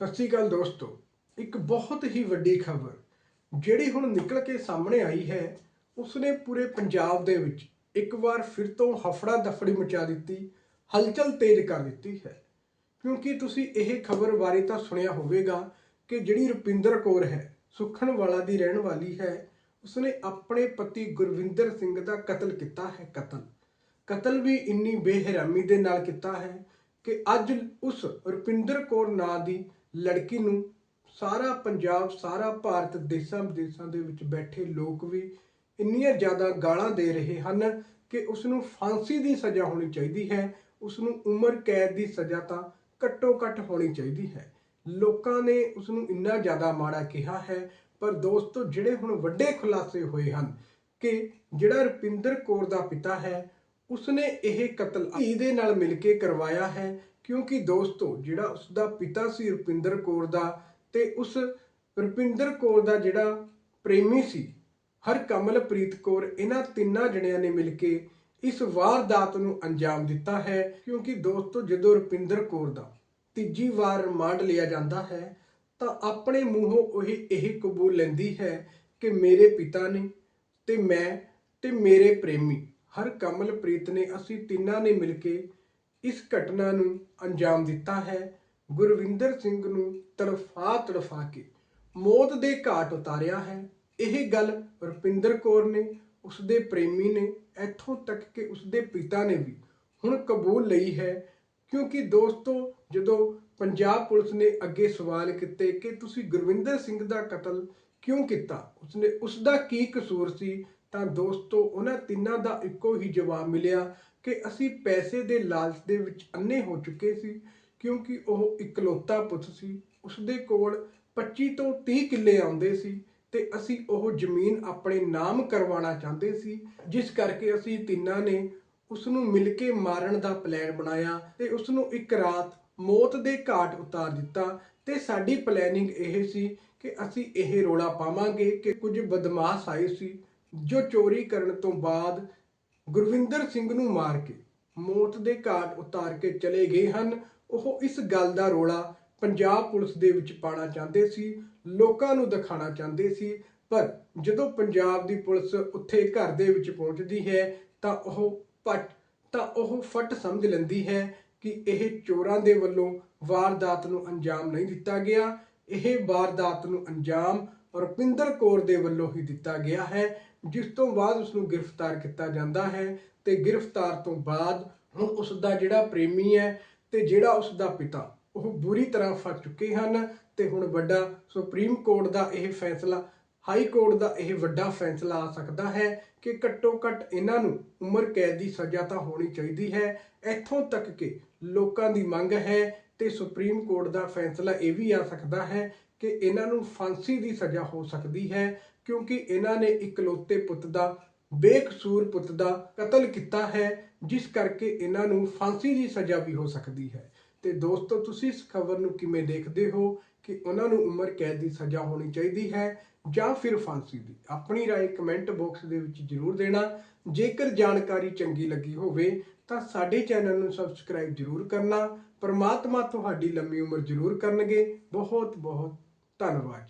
ਸਤਿ ਸ਼੍ਰੀ ਅਕਾਲ ਦੋਸਤੋ। ਇੱਕ ਬਹੁਤ ਹੀ ਵੱਡੀ ਖਬਰ, ਜਿਹੜੀ ਹੁਣ ਨਿਕਲ ਕੇ ਸਾਹਮਣੇ ਆਈ ਹੈ, ਉਸਨੇ ਪੂਰੇ ਪੰਜਾਬ ਦੇ ਵਿੱਚ ਇੱਕ ਵਾਰ ਫਿਰ ਤੋਂ ਹਫੜਾ ਦਫੜੀ ਮਚਾ ਦਿੱਤੀ, ਹਲਚਲ ਤੇਜ਼ ਕਰ ਦਿੱਤੀ ਹੈ। ਕਿਉਂਕਿ ਤੁਸੀਂ ਇਹ ਖਬਰ ਬਾਰੇ ਤਾਂ ਸੁਣਿਆ ਹੋਵੇਗਾ ਕਿ ਜਿਹੜੀ ਰੁਪਿੰਦਰ ਕੌਰ ਹੈ ਸੁਖਣ ਵਾਲਾ ਦੀ ਰਹਿਣ ਵਾਲੀ ਹੈ, ਉਸਨੇ ਆਪਣੇ ਪਤੀ ਗੁਰਵਿੰਦਰ ਸਿੰਘ ਦਾ ਕਤਲ ਕੀਤਾ ਹੈ, ਕਤਲ। ਕਤਲ ਵੀ ਇੰਨੀ ਬੇਹਰਾਮੀ ਦੇ ਨਾਲ ਕੀਤਾ ਹੈ ਕਿ ਅੱਜ ਉਸ ਰੁਪਿੰਦਰ ਕੌਰ ਨਾਂ ਦੀ ਲੜਕੀ ਨੂੰ ਸਾਰਾ ਪੰਜਾਬ, ਸਾਰਾ ਭਾਰਤ ਦੇਸ਼ਾਂ ਵਿਦੇਸ਼ਾਂ ਦੇ ਵਿੱਚ ਬੈਠੇ ਲੋਕ ਵੀ ਇੰਨੀਆਂ ਜ਼ਿਆਦਾ ਗਾਲਾਂ ਦੇ ਰਹੇ ਹਨ ਕਿ ਉਸ ਨੂੰ ਫਾਂਸੀ ਦੀ ਸਜ਼ਾ ਹੋਣੀ ਚਾਹੀਦੀ ਹੈ ਉਸ ਨੂੰ ਉਮਰ ਕੈਦ ਦੀ ਸਜ਼ਾ ਤਾਂ ਘੱਟੋ ਘੱਟ ਹੋਣੀ ਚਾਹੀਦੀ ਹੈ। ਲੋਕਾਂ ਨੇ ਉਸ ਨੂੰ ਇੰਨਾ ਜ਼ਿਆਦਾ ਮਾੜਾ ਕਿਹਾ ਹੈ, ਪਰ ਦੋਸਤੋ, ਜਿਹੜੇ ਹੁਣ ਵੱਡੇ ਖੁਲਾਸੇ ਹੋਏ ਹਨ ਕਿ ਜਿਹੜਾ ਰੁਪਿੰਦਰ ਕੌਰ ਦਾ ਪਿਤਾ ਹੈ ਉਸਨੇ ਇਹ ਕਤਲ ਧੀ ਦੇ ਨਾਲ ਮਿਲ ਕੇ ਕਰਵਾਇਆ ਹੈ, ਕਿਉਂਕਿ ਦੋਸਤੋ, ਜਿਹੜਾ ਉਸਦਾ ਪਿਤਾ ਸੀ ਰੁਪਿੰਦਰ ਕੌਰ ਦਾ ਤੇ ਉਸ ਰੁਪਿੰਦਰ ਕੌਰ ਦਾ ਜਿਹੜਾ ਪ੍ਰੇਮੀ ਸੀ ਹਰ ਕਮਲਪ੍ਰੀਤ ਕੌਰ, ਇਹਨਾਂ ਤਿੰਨਾਂ ਜਣਿਆਂ ਨੇ ਮਿਲ ਕੇ ਇਸ ਵਾਰਦਾਤ ਨੂੰ ਅੰਜਾਮ ਦਿੱਤਾ ਹੈ, ਕਿਉਂਕਿ ਦੋਸਤੋ, ਜਦੋਂ ਰੁਪਿੰਦਰ ਕੌਰ ਦਾ ਤੀਜੀ ਵਾਰ ਰਿਮਾਂਡ ਲਿਆ ਜਾਂਦਾ ਹੈ, ਤਾਂ ਆਪਣੇ ਮੂੰਹੋਂ ਉਹ ਇਹ ਕਬੂਲ ਲੈਂਦੀ ਹੈ ਕਿ ਮੇਰੇ ਪਿਤਾ ਨੇ ਤੇ ਮੈਂ ਤੇ ਮੇਰੇ ਪ੍ਰੇਮੀ ਹਰ ਕਮਲਪ੍ਰੀਤ ਨੇ ਅਸੀਂ ਤਿੰਨਾਂ ਨੇ ਮਿਲ ਕੇ ਇਸ ਘਟਨਾ ਨੂੰ ਅੰਜਾਮ ਦਿੱਤਾ ਹੈ। ਗੁਰਵਿੰਦਰ ਸਿੰਘ ਨੂੰ ਤੜਫਾ ਤੜਫਾ ਕੇ ਮੌਤ ਦੇ ਘਾਟ ਉਤਾਰਿਆ ਹੈ। ਇਹ ਗੱਲ ਰੁਪਿੰਦਰ ਕੌਰ ਨੇ, ਉਸਦੇ ਪ੍ਰੇਮੀ ਨੇ, ਇੱਥੋਂ ਤੱਕ ਕਿ ਉਸਦੇ ਪਿਤਾ ਨੇ ਵੀ ਹੁਣ ਕਬੂਲ ਲਈ ਹੈ। ਕਿਉਂਕਿ ਦੋਸਤੋ, ਜਦੋਂ ਪੰਜਾਬ ਪੁਲਿਸ ਨੇ ਅੱਗੇ ਸਵਾਲ ਕੀਤੇ ਕਿ ਤੁਸੀਂ ਗੁਰਵਿੰਦਰ ਸਿੰਘ ਦਾ ਕਤਲ ਕਿਉਂ ਕੀਤਾ, ਉਸਨੇ ਉਸ ਦਾ ਕੀ ਕਸੂਰ ਸੀ ਤਾਂ ਦੋਸਤੋ, ਉਹਨਾਂ ਤਿੰਨਾਂ ਦਾ ਇੱਕੋ ਹੀ ਜਵਾਬ ਮਿਲਿਆ ਕਿ ਅਸੀਂ ਪੈਸੇ ਦੇ ਲਾਲਚ ਦੇ ਵਿੱਚ ਅੰਨੇ ਹੋ ਚੁੱਕੇ ਸੀ, ਕਿਉਂਕਿ ਉਹ ਇਕਲੌਤਾ ਪੁੱਤ ਸੀ। ਉਸਦੇ ਕੋਲ 25 ਤੋਂ 30 ਕਿੱਲੇ ਆਉਂਦੇ ਸੀ ਤੇ ਅਸੀਂ ਉਹ ਜ਼ਮੀਨ ਆਪਣੇ ਨਾਮ ਕਰਵਾਉਣਾ ਚਾਹੁੰਦੇ ਸੀ, ਜਿਸ ਕਰਕੇ ਅਸੀਂ ਤਿੰਨਾਂ ਨੇ ਉਸ ਨੂੰ ਮਿਲ ਕੇ ਮਾਰਨ ਦਾ ਪਲਾਨ ਬਣਾਇਆ ਤੇ ਉਸ ਨੂੰ ਇੱਕ ਰਾਤ ਮੌਤ ਦੇ ਘਾਟ ਉਤਾਰ ਦਿੱਤਾ ਤੇ ਸਾਡੀ ਪਲੈਨਿੰਗ ਇਹ ਸੀ ਕਿ ਅਸੀਂ ਇਹ ਰੋਲਾ ਪਾਵਾਂਗੇ ਕਿ ਕੁਝ ਬਦਮਾਸ਼ ਆਏ ਸੀ। ਜੋ ਚੋਰੀ ਕਰਨ ਤੋਂ ਬਾਅਦ ਗੁਰਵਿੰਦਰ ਸਿੰਘ ਨੂੰ ਮਾਰ ਕੇ ਮੌਤ ਦੇ ਘਾਟ ਉਤਾਰ ਕੇ ਚਲੇ ਗਏ ਹਨ। ਉਹ ਇਸ ਗੱਲ ਦਾ ਰੋਲਾ ਪੰਜਾਬ ਪੁਲਿਸ ਦੇ ਵਿੱਚ ਪਾਣਾ ਚਾਹੁੰਦੇ ਸੀ, ਲੋਕਾਂ ਨੂੰ ਦਿਖਾਣਾ ਚਾਹੁੰਦੇ ਸੀ, ਪਰ ਜਦੋਂ ਪੰਜਾਬ ਦੀ ਪੁਲਿਸ ਉੱਥੇ ਘਰ ਦੇ ਵਿੱਚ ਪਹੁੰਚਦੀ ਹੈ ਤਾਂ ਉਹ ਪਟ, ਤਾਂ ਉਹ ਫਟ ਸਮਝ ਲੈਂਦੀ ਹੈ ਕਿ ਇਹ ਚੋਰਾਂ ਦੇ ਵੱਲੋਂ ਵਾਰਦਾਤ ਨੂੰ ਅੰਜਾਮ ਨਹੀਂ ਦਿੱਤਾ ਗਿਆ। ਇਹ ਵਾਰਦਾਤ ਨੂੰ ਅੰਜਾਮ ਰੁਪਿੰਦਰ ਕੌਰ ਦੇ ਵੱਲੋਂ ਹੀ ਦਿੱਤਾ ਗਿਆ ਹੈ, ਜਿਸ ਤੋਂ ਬਾਅਦ ਉਸ ਨੂੰ ਗ੍ਰਿਫਤਾਰ ਕੀਤਾ ਜਾਂਦਾ ਹੈ ਤੇ ਗ੍ਰਿਫਤਾਰ ਤੋਂ ਬਾਅਦ ਹੁਣ ਉਸ ਦਾ ਜਿਹੜਾ ਪ੍ਰੇਮੀ ਹੈ ਤੇ ਜਿਹੜਾ ਉਸ ਦਾ ਪਿਤਾ, ਉਹ ਬੁਰੀ ਤਰ੍ਹਾਂ ਫਸ ਚੁੱਕੇ ਹਨ ਤੇ ਹੁਣ ਵੱਡਾ ਸੁਪਰੀਮ ਕੋਰਟ ਦਾ ਇਹ ਫੈਸਲਾ, ਹਾਈ ਕੋਰਟ ਦਾ ਇਹ ਵੱਡਾ ਫੈਸਲਾ ਆ ਸਕਦਾ ਹੈ ਕਿ ਘੱਟੋ ਘੱਟ ਇਹਨਾਂ ਨੂੰ ਉਮਰ ਕੈਦ ਦੀ ਸਜ਼ਾ ਤਾਂ ਹੋਣੀ ਚਾਹੀਦੀ ਹੈ। ਇੱਥੋਂ ਤੱਕ ਕਿ ਲੋਕਾਂ ਦੀ ਮੰਗ ਹੈ ਤੇ ਸੁਪਰੀਮ ਕੋਰਟ ਦਾ ਫੈਸਲਾ ਇਹ ਵੀ ਆ ਸਕਦਾ ਹੈ ਕਿ ਇਹਨਾਂ ਨੂੰ ਫਾਂਸੀ ਦੀ ਸਜ਼ਾ ਹੋ ਸਕਦੀ ਹੈ ਕਿਉਂਕਿ ਇਹਨਾਂ ਨੇ ਇਕਲੌਤੇ ਪੁੱਤ ਦਾ ਬੇਕਸੂਰ ਪੁੱਤ ਦਾ ਕਤਲ ਕੀਤਾ ਹੈ ਜਿਸ ਕਰਕੇ ਇਹਨਾਂ ਨੂੰ ਫਾਂਸੀ ਦੀ ਸਜ਼ਾ ਵੀ ਹੋ ਸਕਦੀ ਹੈ ਤੇ ਦੋਸਤੋ ਤੁਸੀਂ ਇਸ ਖਬਰ ਨੂੰ ਕਿਵੇਂ ਦੇਖਦੇ ਹੋ ਕਿ ਉਹਨਾਂ ਨੂੰ ਉਮਰ ਕੈਦ ਦੀ ਸਜ਼ਾ ਹੋਣੀ ਚਾਹੀਦੀ ਹੈ ਜਾਂ ਫਿਰ ਫਾਂਸੀ ਦੀ ਆਪਣੀ رائے ਕਮੈਂਟ ਬਾਕਸ ਦੇ ਵਿੱਚ ਜਰੂਰ ਦੇਣਾ ਜੇਕਰ ਜਾਣਕਾਰੀ ਚੰਗੀ ਲੱਗੀ ਹੋਵੇ ਤਾਂ ਸਾਡੇ ਚੈਨਲ ਨੂੰ ਸਬਸਕ੍ਰਾਈਬ ਜਰੂਰ ਕਰਨਾ। ਪਰਮਾਤਮਾ ਤੁਹਾਡੀ ਲੰਮੀ ਉਮਰ ਜਰੂਰ ਕਰਨਗੇ। ਬਹੁਤ ਬਹੁਤ ਧੰਨਵਾਦ